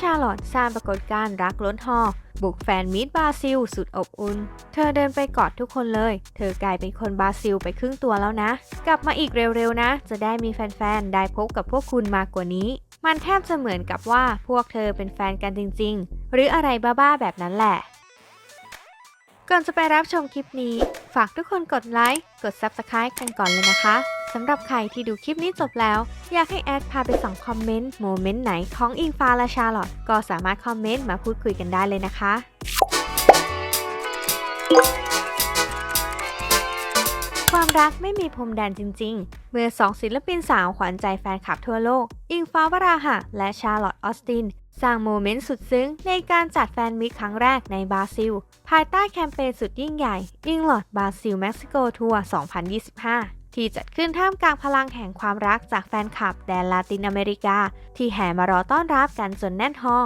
ชาร์ลอตสร้างปรากฏการณ์รักล้นฮอบุกแฟนมิตรบราซิล สุดอบอุ่น เธอเดินไปกอดทุกคนเลย เธอกลายเป็นคนบราซิลไปครึ่งตัวแล้วนะ กลับมาอีกเร็วๆนะ จะได้มีแฟนๆ ได้พบกับพวกคุณมากกว่านี้ มันแทบจะเหมือนกับว่าพวกเธอเป็นแฟนกันจริง ๆ หรืออะไรบ้าๆ แบบนั้นแหละ ก่อนจะไปรับชมคลิปนี้ ฝากทุกคนกดไลค์ กด Subscribe กันก่อนเลยนะคะ สำหรับใครที่ดูคลิปนี้จบแล้ว อยากให้แอดพาไปส่องคอมเมนต์โมเมนต์ไหนของอิงฟ้าและชาร์ลอตก็สามารถคอมเมนต์มาพูดคุยกันได้เลยนะคะความรักไม่มีพรมแดนจริง ๆ เมื่อสองศิลปินสาวขวัญใจแฟนคลับทั่วโลก อิงฟ้าวราหะ และชาร์ลอตออสติน สร้างโมเมนต์สุดซึ้ง ในการจัดแฟนมิตครั้งแรกในบราซิล ภายใต้แคมเปญสุดยิ่งใหญ่ อิงลอดบราซิลเม็กซิโกทัวร์ 2025 ที่จัดขึ้นท่ามกลางพลังแห่งความรักจากแฟนคลับแดนลาตินอเมริกา ที่แห่มารอต้อนรับกันจนแน่นฮอ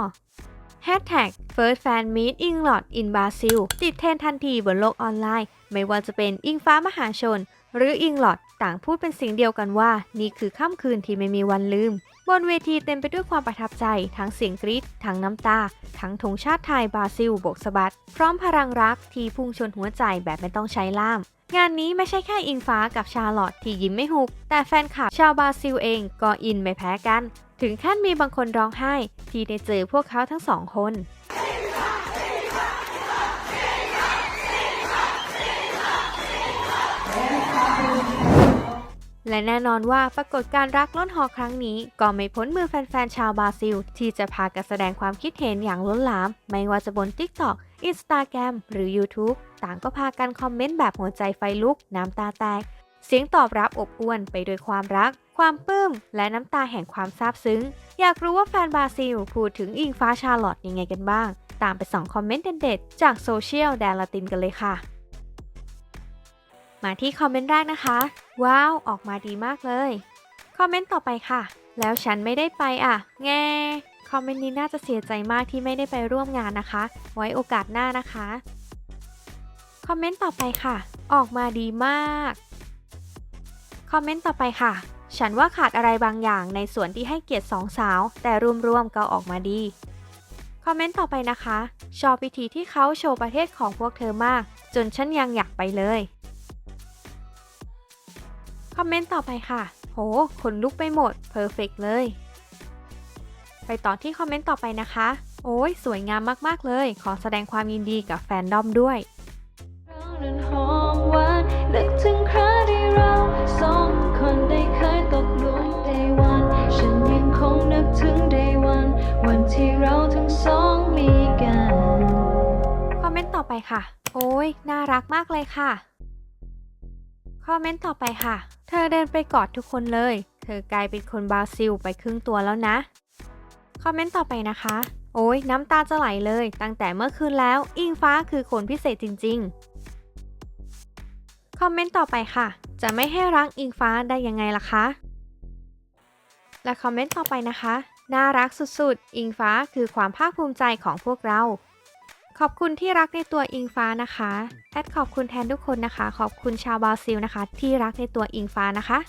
Hashtag First Fan Meet England in Brazil ติดเทรนทันทีบนโลกออนไลน์ ไม่ว่าจะเป็นอิงฟ้ามหาชน หรืออิงลอดต่างพูดเป็นเสียงเดียวกันว่า นี่คือค่ำคืนที่ไม่มีวันลืม บนเวทีเต็มไปด้วยความประทับใจ ทั้งเสียงกรี๊ดทั้งน้ำตา ทั้งธงชาติไทยบราซิล โบกสะบัด พร้อมพลังรักที่พุ่งชนหัวใจแบบไม่ต้องใช้ล่าม งานนี้ไม่ใช่แค่อิงฟ้ากับชาลอตที่ยิ้มไม่หุบแต่แฟนคลับชาวบราซิลเองก็อินไม่แพ้กัน ถึงขั้นมีบางคนร้องไห้ที่ได้เจอพวกเขาทั้งสองคนและแน่นอนว่าปรากฏการรักล้นหอครั้งนี้ ก็ไม่พ้นมือแฟนๆชาวบราซิล ที่จะพากันแสดงความคิดเห็นอย่างล้นหลาม ไม่ว่าจะบน TikTok Instagram หรือ YouTube ต่างก็พากันคอมเมนต์แบบหัวใจไฟลุก น้ำตาแตก เสียงตอบรับอบอวลไปด้วยความรัก ความปลื้ม และน้ำตาแห่งความซาบซึ้ง อยากรู้ว่าแฟนบราซิล พูดถึงอิงฟ้าชาร์ลอตยังไงกันบ้าง ตามไปส่องคอมเมนต์เด็ดๆ จากโซเชียลแดนลาตินกันเลยค่ะมาที่คอมเมนต์แรกนะคะ ว้าว ออกมาดีมากเลย คอมเมนต์ต่อไปค่ะ แล้วฉันไม่ได้ไปอะ แง อมเมนต์นี้น่าจะเสียใจมากที่ไม่ได้ไปร่วมงานนะคะ ไว้โอกาสหน้านะคะ คอมเมนต์ต่อไปค่ะ ออกมาดีมาก คอมเมนต์ต่อไปค่ะ ฉันว่าขาดอะไรบางอย่างในส่วนที่ให้เกียรติสองสาว แต่รวมๆก็ออกมาดี คอมเมนต์ต่อไปนะคะ ชอบวิธีที่เขาโชว์ประเทศของพวกเธอมาก จนฉันยังอยากไปเลย คอมเมนต์ต่อไปค่ะ โห ขนลุกไปหมด เพอร์เฟกเลย ไปต่อที่คอมเมนต์ต่อไปนะคะ โอ้ยสวยงามมากๆเลย ขอแสดงความยินดีกับแฟนดอมด้วยเรานั้นหอมหวานนึกถึงคราที่เราสองคนได้เคยตกหลุม day one ฉันยังคงนึกถึง day one วันที่เราทั้งสองมีกัน คอมเมนต์ต่อไปค่ะ โอ้ยน่ารักมากเลยค่ะ คอมเมนต์ต่อไปค่ะ เธอเดินไปกอดทุกคนเลย เธอกลายเป็นคนบราซิลไปครึ่งตัวแล้วนะ คอมเมนต์ต่อไปนะคะ โอ้ยน้ำตาจะไหลเลย ตั้งแต่เมื่อคืนแล้ว อิงฟ้าคือคนพิเศษจริง ๆ คอมเมนต์ต่อไปค่ะ จะไม่ให้รักอิงฟ้าได้ยังไงล่ะคะ และคอมเมนต์ต่อไปนะคะ น่ารักสุดๆ อิงฟ้าคือความภาคภูมิใจของพวกเราขอบคุณที่รักในตัวอิงฟ้านะคะ แอดขอบคุณแทนทุกคนนะคะ ขอบคุณชาวบราซิลนะคะ ที่รักในตัวอิงฟ้านะคะ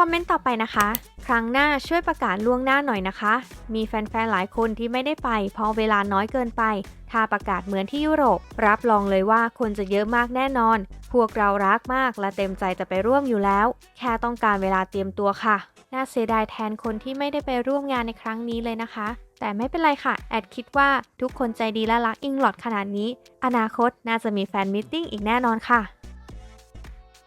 อมเมนต์ต่อไปนะคะ ครั้งหน้าช่วยประกาศล่วงหน้าหน่อยนะคะ มีแฟนๆ หลายคนที่ไม่ได้ไป เพราะเวลาน้อยเกินไป ถ้าประกาศเหมือนที่ยุโรป รับรองเลยว่าคนจะเยอะมากแน่นอน พวกเรารักมากและเต็มใจจะไปร่วมอยู่แล้ว แค่ต้องการเวลาเตรียมตัวค่ะ น่าเสียดายแทนคนที่ไม่ได้ไปร่วมงานในครั้งนี้เลยนะคะ แต่ไม่เป็นไรค่ะ แอดคิดว่าทุกคนใจดีและรักอิงหลอดขนาดนี้ อนาคตน่าจะมีแฟนมิทติ้งอีกแน่นอนค่ะ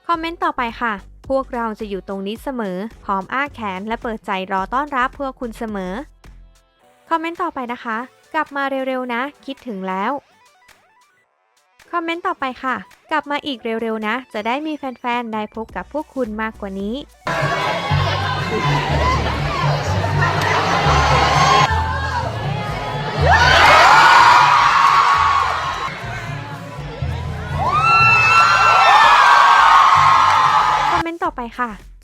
คอมเมนต์ต่อไปค่ะ พวกเราจะอยู่ตรงนี้เสมอ พร้อมอ้าแขนและเปิดใจรอต้อนรับเพื่อคุณเสมอ คอมเมนต์ต่อไปนะคะ กลับมาเร็วๆนะ คิดถึงแล้ว คอมเมนต์ต่อไปค่ะ กลับมาอีกเร็วๆนะ จะได้มีแฟนๆ ได้พบกับพวกคุณมากกว่านี้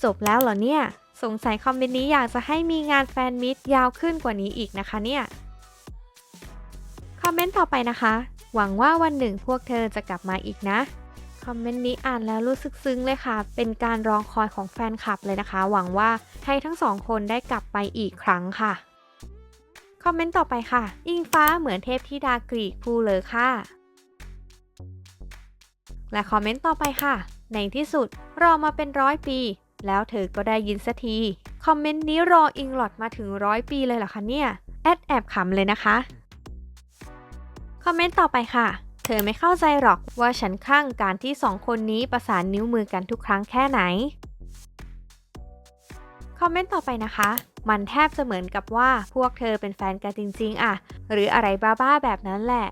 จบแล้วเหรอเนี่ย สงสัยคอมเมนต์นี้อยากจะให้มีงานแฟนมิตรยาวขึ้นกว่านี้อีกนะคะเนี่ย คอมเมนต์ต่อไปนะคะ หวังว่าวันหนึ่งพวกเธอจะกลับมาอีกนะ คอมเมนต์นี้อ่านแล้วรู้สึกซึ้งเลยค่ะ เป็นการรองคอยของแฟนคลับเลยนะคะ หวังว่าให้ทั้งสองคนได้กลับไปอีกครั้งค่ะ คอมเมนต์ต่อไปค่ะ อิงฟ้าเหมือนเทพธิดากรีกผู้เลยค่ะ และคอมเมนต์ต่อไปค่ะ ในที่สุดรอมาเป็นร้อยปี แล้วเธอก็ได้ยินสักที คอมเมนต์นี้รออิงหลอดมาถึงร้อยปีเลยเหรอคะเนี่ย แอดแอบขำเลยนะคะ คอมเมนต์ต่อไปค่ะ เธอไม่เข้าใจหรอกว่าฉันคลั่งการที่สองคนนี้ประสานนิ้วมือกันทุกครั้งแค่ไหน คอมเมนต์ต่อไปนะคะ มันแทบจะเหมือนกับว่าพวกเธอเป็นแฟนกันจริง ๆอะหรืออะไรบ้าๆแบบนั้นแหละ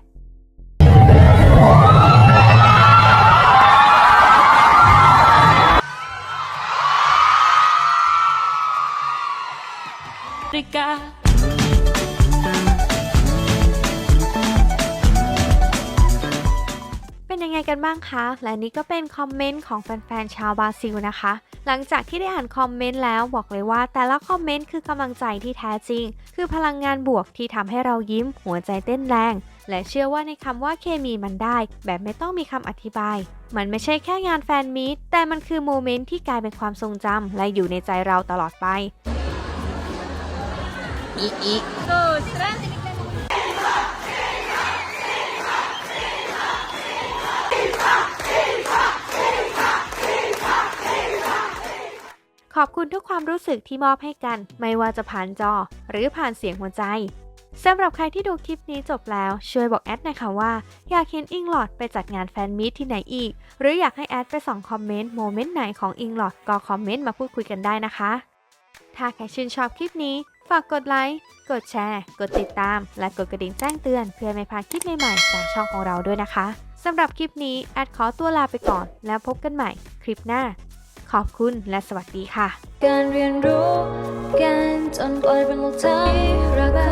ริกา เป็นยังไงกันบ้างคะ และนี่ก็เป็นคอมเมนต์ของแฟนๆ ชาวบราซิลนะคะ หลังจากที่ได้อ่านคอมเมนต์แล้วบอกเลยว่าแต่ละคอมเมนต์คือกำลังใจที่แท้จริง คือพลังงานบวกที่ทำให้เรายิ้มหัวใจเต้นแรง และเชื่อว่าในคำว่าเคมีมันได้ แบบไม่ต้องมีคำอธิบายมันไม่ใช่แค่งานแฟนมีตแต่มันคือโมเมนต์ที่กลายเป็นความทรงจำและอยู่ในใจเราตลอดไป ขอบคุณทุกความรู้สึกที่มอบให้กัน ไม่ว่าจะผ่านจอ หรือผ่านเสียงหัวใจสำหรับใครที่ดูคลิปนี้จบแล้ว ช่วยบอกแอดหน่อยค่ะว่า อยากเห็นอิงหลอดไปจัดงานแฟนมีตที่ไหนอีก หรืออยากให้แอดไปส่องคอมเมนต์โมเมนต์ไหนของอิงหลอดก็คอมเมนต์มาพูดคุยกันได้นะคะ ถ้าใครชื่นชอบคลิปนี้ ฝากกดไลค์ กดแชร์ กดติดตาม และกดกระดิ่งแจ้งเตือน เพื่อไม่พลาดคลิปใหม่ๆจากช่องของเราด้วยนะคะสำหรับคลิปนี้แอดขอตัวลาไปก่อน แล้วพบกันใหม่คลิปหน้า ขอบคุณและสวัสดีค่ะ การเรียนรู้กันจนกลายเป็นโลกใจรัก